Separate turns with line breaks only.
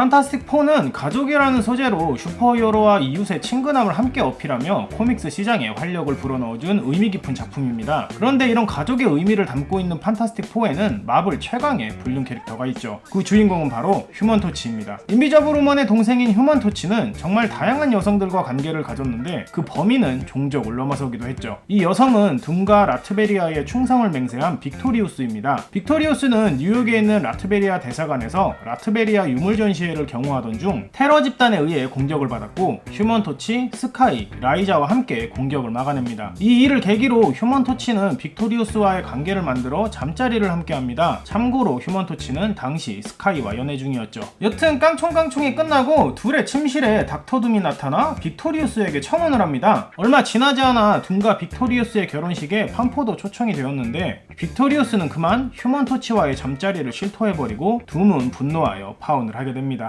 판타스틱 4는 가족이라는 소재로 슈퍼히어로와 이웃의 친근함을 함께 어필하며 코믹스 시장에 활력을 불어넣어준 의미 깊은 작품입니다. 그런데 이런 가족의 의미를 담고 있는 판타스틱 4에는 마블 최강의 불륜 캐릭터가 있죠. 그 주인공은 바로 휴먼 토치입니다. 인비저블 우먼의 동생인 휴먼 토치는 정말 다양한 여성들과 관계를 가졌는데 그 범위는 종족을 넘어서기도 했죠. 이 여성은 둠과 라트베리아의 충성을 맹세한 빅토리우스입니다. 빅토리우스는 뉴욕에 있는 라트베리아 대사관에서 라트베리아 유물 전시 회를 경호하던 중 테러 집단에 의해 공격을 받았고 휴먼 토치, 스카이, 라이자와 함께 공격을 막아냅니다. 이 일을 계기로 휴먼 토치는 빅토리우스와의 관계를 만들어 잠자리를 함께 합니다. 참고로 휴먼 토치는 당시 스카이와 연애 중이었죠. 여튼 깡총깡총이 끝나고 둘의 침실에 닥터둠이 나타나 빅토리우스에게 청혼을 합니다. 얼마 지나지 않아 둠과 빅토리우스의 결혼식에 판포도 초청이 되었는데 빅토리우스는 그만 휴먼 토치와의 잠자리를 실토해버리고 둠은 분노하여 파혼을 하게 됩니다.